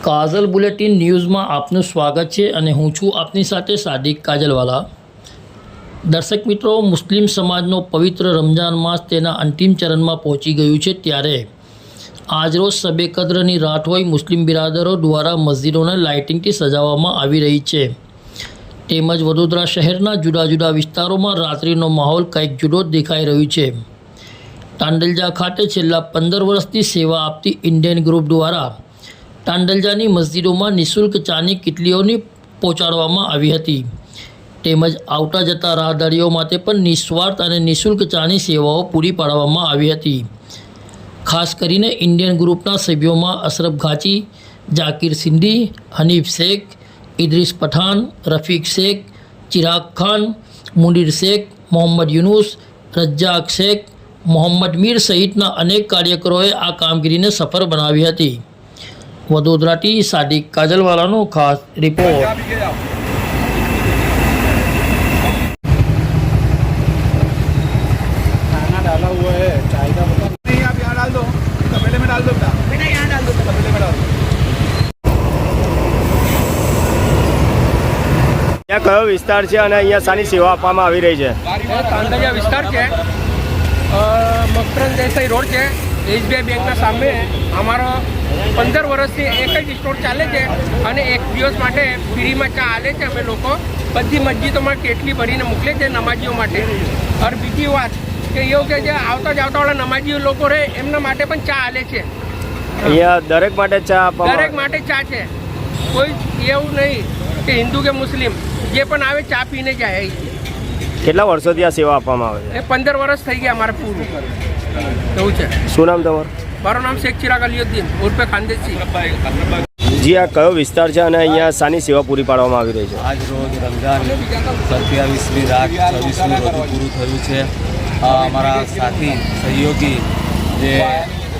કાજલ bulletin ન્યૂઝમાં આપનું સ્વાગત છે અને હું છું આપની સાથે સાદિક કાજલવાલા. દર્શક મિત્રો, મુસ્લિમ સમાજનો પવિત્ર રમજાન માસ તેના અંતિમ ચરણમાં પહોંચી ગયું છે ત્યારે. આજરોજ સબે કદ્રની રાત હોય મુસ્લિમ બિરાદરો દ્વારા મસ્જિદોને લાઇટિંગથી સજાવવામાં આવી રહી છે. તેમજ વડોદરા શહેરના જુદા જુદા વિસ્તારોમાં રાત્રિનો માહોલ કંઈક જુદો દેખાઈ રહ્યું છે. તાંડલજા ખાતે છેલ્લા પંદર વર્ષથી સેવા આપતી ઇન્ડિયન ગ્રુપ દ્વારા તાંડલજાની મસ્જિદોમાં નિઃશુલ્ક ચાની કિટલીઓની પહોંચાડવામાં આવી હતી. તેમજ આવતા જતા રાહદારીઓ માટે પણ નિસ્વાર્થ અને નિઃશુલ્ક ચાની સેવાઓ પૂરી પાડવામાં આવી હતી. ખાસ કરીને ઇન્ડિયન ગ્રુપના સભ્યોમાં અશરફ ઘાચી, જાકીર સિંધી, હનીફ શેખ, ઇદ્રીસ પઠાણ, રફીક શેખ, ચિરાગ ખાન, મુનીર શેખ, મોહમ્મદ યુનુસ, રજ્જાક શેખ, મોહમ્મદ મીર સહિતના અનેક કાર્યકરોએ આ કામગીરીને સફળ બનાવી હતી. વડોદરાથી સાદિક કાજલવાલાનો ખાસ રિપોર્ટ કયો વિસ્તાર છે અને અહીંયા સાની સેવા આપવામાં આવી રહી છે? મકરંદ દેસાઈ રોડ છે. એસબીઆઈ બેંકના સામે અમારો પંદર વર્ષથી એક જ સ્ટોર ચાલે છે અને એક દિવસ માટે ફ્રીમાં ચા આલે છે અમે લોકો. બધી મસ્જિદોમાં કેટલી ભરીને મોકલે છે નમાજીઓ માટે. અને બીજી વાત કે એવું કે જે આવતા જ આવતાવાળા નમાજીઓ લોકો રહે એમના માટે પણ ચા આલે છે. અહીંયા દરેક માટે ચા દરેક માટે ચા છે. કોઈ એવું નહીં કે હિન્દુ કે મુસ્લિમ જે પણ આવે ચા પીને જાય. કેટલા વર્ષોથી આ સેવા આપવામાં આવે એ પંદર વર્ષ થઈ ગયા અમારે પૂરું. એવું છે? શું નામ તમારું? મારું નામ શેખ ચિરાગ અલીઉદ્દીન ઉર્ફે ખાનદેશી. જી આ કયો વિસ્તાર છે અને અહીંયા સાની સેવા પૂરી પાડવામાં આવી રહી છે? આજ રોજ રમઝાન સત્યાવીસમી રાત છવ્વીસમી રોજ પૂરું થયું છે. અમારા સાથી સહયોગી જે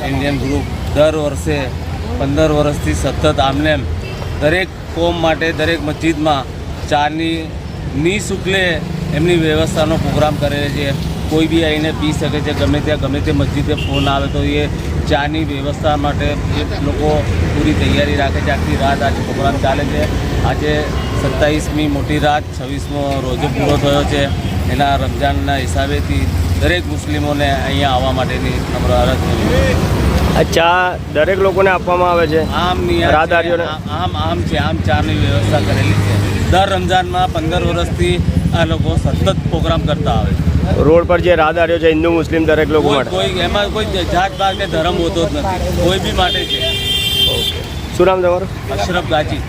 ઇન્ડિયન ગ્રુપ દર વર્ષે પંદર વર્ષથી સતત આમનેમ દરેક કોમ માટે દરેક મસ્જિદમાં ચાની નિઃશુલ્કે એમની વ્યવસ્થાનો પ્રોગ્રામ કરે છે. કોઈ બી આવીને પી શકે છે ગમે ત્યાં ગમે તે મસ્જિદે ફોન આવે તો એ ચાની વ્યવસ્થા માટે એ લોકો પૂરી તૈયારી રાખે છે. આખી રાત આજે પ્રોગ્રામ ચાલે છે. આજે સત્તાવીસમી મોટી રાત છવ્વીસમો રોજો પૂરો થયો છે. એના રમઝાનના હિસાબેથી દરેક મુસ્લિમોને અહીંયા આવવા માટેની નમ્ર અરજ આ ચા દરેક લોકોને આપવામાં આવે છે? આમ. રાહદારીઓને? આમ આમ છે આમ ચાની વ્યવસ્થા કરેલી છે. દર રમઝાનમાં પંદર વર્ષથી આ લોકો સતત પ્રોગ્રામ કરતા આવે છે. રોડ પર જે રાહદારીઓ છે હિન્દુ મુસ્લિમ દરેક લોકો માટે. કોઈ એમાં કોઈ જાત પાત કે ધર્મ હોતો જ નથી. કોઈ બી માટે છે. શું નામ તમારું? અશરફ ગાજી.